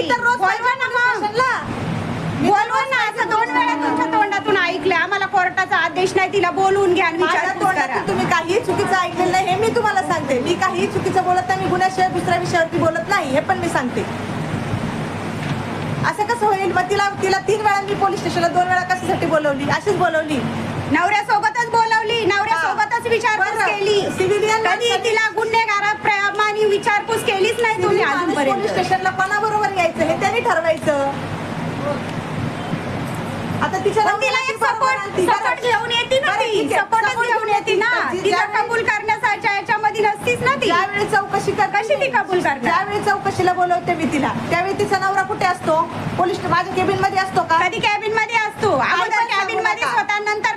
तर रोज बोलवा ना मग. स्टेशनला. बोलवा ना असं दोन वेळा तुमच्या तोंडातून ऐकलं आम्हाला कोर्टाचा आदेश नाही तिला बोलवून घ्या आणि माझ्या विचारपूस करा. तोंडातून तुम्ही काही चुकीचं ऐकलेलं नाही हे मी तुम्हाला सांगते. मी काही चुकीचं बोलत नाही मी गुन्ह्याशिवाय दुसऱ्या विषयावरती बोलत नाही हे पण मी सांगते. असं कसं होईल? मग तिला तिला तीन वेळा मी पोलीस स्टेशनला दोन वेळा कशासाठी बोलवली? अशीच बोलवली. नवऱ्यासोबतच बोलवली. नवऱ्यासोबतच विचारपूस बरं. केली. कधी माणसाने- तिला गुन्हेगाराप्रमाणे विचारपूस केलीच नाही तुम्ही पोलीस अजूनपर्यंत. स्टेशनला कोणाबरोबर हे त्यांनी ठरवायचं. आता तिच्या पण तिला एक सपोर्ट सपोर्ट घेऊन येते ना बरं, ती. ठीक आहे. सपोर्टच Support घेऊन येते ना. ती तिला ज्यावेळी- कबूल करण्याच्या याच्यामध्ये नसतीच ना ती. ज्यावेळी चौकशी कर कशी ती कबूल करणार? ज्यावेळी चौकशीला बोलवते मी तिला. त्यावेळी तिचा नवरा कुठे असतो? पोलीस माझ्या केबिनमध्ये असतो का? कधी कॅबिनमध्ये असतो अगोदर पण कॅबिन सांगू मध्येच नका. होता नंतर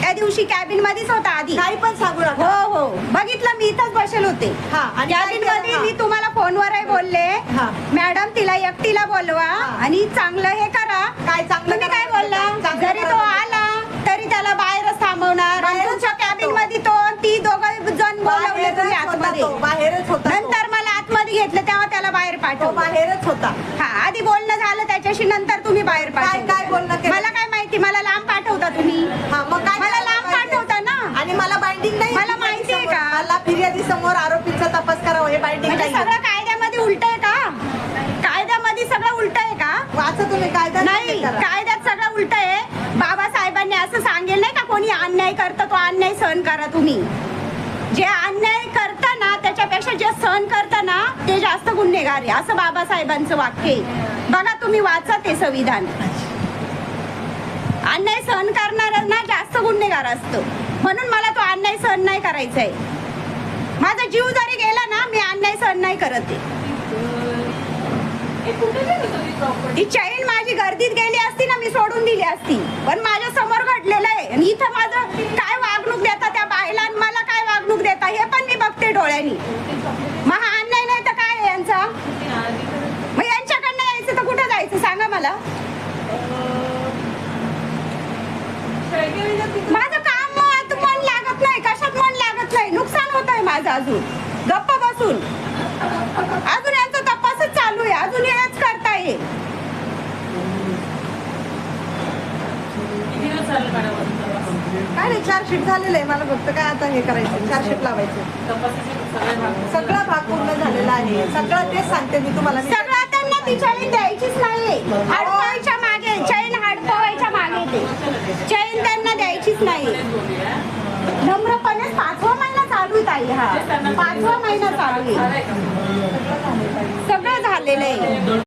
त्या दिवशी कॅबिन मध्येच होता आधी काही पण सांगू नका हो हो बघितलं मी इथंच बसेल होते हा, आणि काय कॅबिन केलं? मध्ये हा. मी तुम्हाला फोनवरही बोलले हा. मॅडम तिला एकटीला बोलवा. आणि चांगलं हे करा काय चांगलं तुम्ही काय करायचं? बोलला चांगलं जरी तो करायचं. आला तरी त्याला बाहेरच थांबवणार आणि बाहेरच तुमच्या होता कॅबिन. मध्ये तो आणि ती दोघं जण बोलवले तुम्ही बाहेरच होता आतमध्ये तो, बाहेरच होता तो. नंतर मला आतमध्ये घेतलं तेव्हा त्याला बाहेर तो पाठवलं बाहेरच होता हा आधी बोलणं झालं त्याच्याशी नंतर तुम्ही बाहेर काय पाठवलं काय बोलणं केलं मला लांब पाठवता तुम्ही हा मग काय मला करायला लांब पाहिजे? पाठवता ना आणि मला बाइंडिंग नाही मला माहिती आहे समोर- का? मला फिर्यादी समोर आरोपीचा तपास करावा हे बाइंडिंग म्हणजे सगळं कायद्यामध्ये उलट आहे का? कायद्यामध्ये सगळं उलट आहे का? वाचा तुम्ही कायदा नाही कायद्यात सगळं उलट आहे. बाबासाहेबांनी असं सांगेल नाही का कोणी अन्याय करतं तो अन्याय सहन करा तुम्ही. जे अन्याय करता ना त्याच्यापेक्षा जे सहन करता ना ते जास्त गुन्हेगार आहे. असं बाबासाहेबांचं वाक्य आहे. बघा तुम्ही वाचा ते संविधान. अन्याय सहन करणार ना जास्त गुन्हेगार असतो. म्हणून मला तो अन्याय सहन नाही करायचा आहे माझा जीव जरी गेला ना मी अन्याय सहन नाही करत ती चैन माझी गर्दीत गेली असती ना मी सोडून दिली असती. पण माझ्यासमोर घडलेलं आहे. आणि इथं माझं काय वागणूक देता त्या आणि मला काय वागणूक देता हे पण मी बघते डोळ्यांनी. मग हा अन्याय नाही तर काय आहे यांचा? मग यांच्याकडनं यायचं तर कुठं जायचं? सांगा मला. माझं माझं अजून. गप्प बसून. अजून यांचा तपासच चालू आहे. अजून हेच येईल. काय नाही झालेलं आहे. मला फक्त काय आता हे करायचं चार्जशीट लावायचं सगळा भाग पूर्ण झालेला आहे. सगळं तेच सांगते मी तुम्हाला. सगळं त्यांना ती चैन द्यायचीच नाहीये हडपवायच्या मागे चैन हडपवायच्या मागे ते. चैन त्यांना द्यायचीच नाही नम्रपणे पाचवा महिना चालू आहे ताई हा पाचवा महिना चालू आहे. सगळं झालेलं आहे.